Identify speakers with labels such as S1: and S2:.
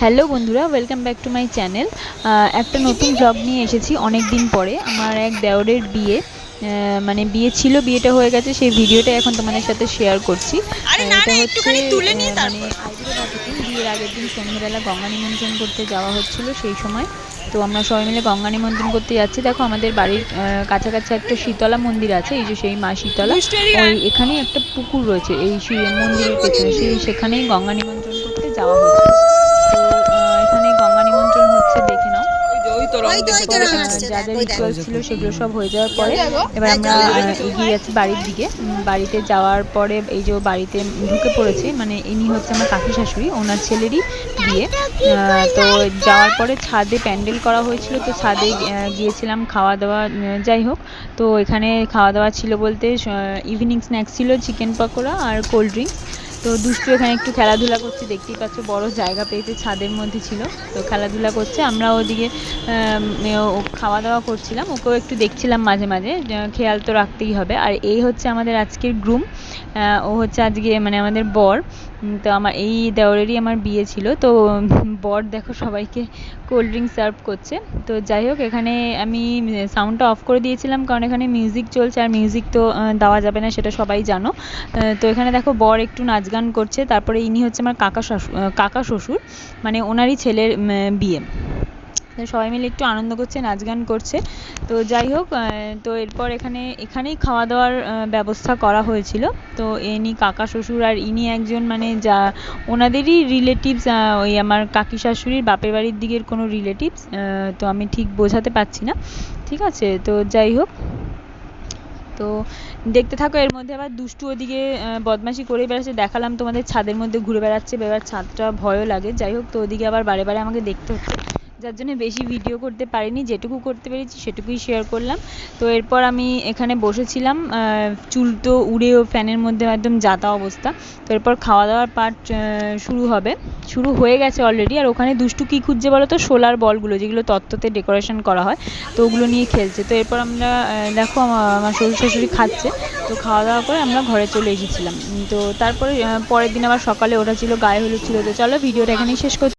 S1: Hello বন্ধুরা welcome back to my channel একটা নতুন ব্লগ নিয়ে এসেছি অনেক দিন পরে। আমার এক দেওরের বিয়ে মানে বিয়ে ছিল বিয়েটা হয়ে গেছে সেই ভিডিওটা এখন তোমাদের সাথে শেয়ার করছি। এটা হচ্ছে। মানে বিয়ের আগের দিন সন্ধ্যেবেলা গঙ্গা নিমন্ত্রণ করতে যাওয়া হচ্ছিল সেই সময়। তো আমরা সবাই মিলে গঙ্গা নিমন্ত্রণ করতে যাচ্ছি। দেখো আমাদের বাড়ির কাছাকাছি একটা শীতলা মন্দির আছে এই যে সেই মা শীতলা। ওই এখানেই একটা পুকুর রয়েছে এই মন্দিরের পেছনে। সেই সেখানেই গঙ্গা নিমন্ত্রণ করতে যাওয়া হয়েছিল রিচুয়াল ছিল সেগুলো সব হয়ে যাওয়ার পরে এবার আমরা এগিয়ে যাচ্ছি বাড়ির দিকে। বাড়িতে যাওয়ার পরে এই যে বাড়িতে ঢুকে পড়েছে মানে ইনি হচ্ছে আমার কাকি শাশুড়ি ওনার ছেলেরই বিয়ে। তো যাওয়ার পরে ছাদে প্যান্ডেল করা হয়েছিল তো ছাদে গিয়েছিলাম খাওয়া দাওয়া যাই হোক। তো এখানে খাওয়া দাওয়া ছিল বলতে ইভিনিং স্ন্যাক্স ছিল চিকেন পকোড়া আর কোল্ড ড্রিঙ্কস তো দুষ্টু এখানে একটু খেলাধুলা করছে, দেখতেই পাচ্ছ বড় জায়গা পেয়েছে, ছাদের মধ্যে ছিল। তো খেলাধুলা করছে, আমরা ওদিকে খাওয়া দাওয়া করছিলাম, ওকেও একটু দেখছিলাম মাঝে মাঝে খেয়াল তো রাখতেই হবে। আর এই হচ্ছে আমাদের আজকের গ্রুম ও হচ্ছে আজকে মানে আমাদের বর তো আমার এই দেওরেরই আমার বিয়ে ছিল। তো বর দেখো সবাইকে কোল্ড ড্রিঙ্ক সার্ভ করছে। তো যাই হোক, এখানে আমি সাউন্ডটা অফ করে দিয়েছিলাম, কারণ এখানে মিউজিক চলছে, আর মিউজিক তো দেওয়া যাবে না, সেটা সবাই জানো। তো এখানে দেখো বর একটু নাচ গান করছে, তারপরে ইনি হচ্ছে আমার কাকা শাশু কাকা শ্বশুর মানে ওনারই ছেলের বিয়ে। সবাই মিলে একটু আনন্দ করছে, নাচ গান করছে। তো যাই হোক তো এরপর এখানে, এখানেই খাওয়া দাওয়ার ব্যবস্থা করা হয়েছিল। তো ইনি কাকা শ্বশুর আর ইনি একজন মানে যা, ওনাদেরই রিলেটিভস ওই আমার কাকি শাশুড়ির বাপের বাড়ির দিকের কোনো রিলেটিভস তো আমি ঠিক বোঝাতে পারছি না। ঠিক আছে, তো যাই হোক। তো দেখতে থাকো, এর মধ্যে আবার দুষ্টু ওদিকে বদমাশি করে বেড়াচ্ছে। দেখালাম তোমাদের ছাদের মধ্যে ঘুরে বেড়াচ্ছে, এবার ছাদটা ভয়ও লাগে। যাই হোক, তো ওদিকে আবার বারে বারে আমাকে দেখতে হচ্ছে। যার জন্য বেশি ভিডিও করতে পারিনি, যেটুকু করতে পেরেছি সেটুকুই শেয়ার করলাম। তো এরপর আমি এখানে বসেছিলাম চুল তো উড়ে ও ফ্যানের মধ্যে একদম যাতা অবস্থা। তো এরপর খাওয়া দাওয়ার পার্ট শুরু হবে। শুরু হয়ে গেছে অলরেডি আর ওখানে দুষ্টু কী খুঁজছে বলো তো? সোলার বলগুলো, যেগুলো তত্ত্বতে ডেকোরেশন করা হয়, তো ওগুলো নিয়ে খেলছে। তো এরপর আমরা দেখো আমার শ্বশুর শাশুড়ি খাচ্ছে। তো খাওয়া দাওয়া করে আমরা ঘরে চলে এসেছিলাম। তো তারপরে পরের দিন আবার সকালে ওটা ছিল, গায়ে হলুদ ছিল। তো চলো ভিডিওটা এখানেই শেষ করছি।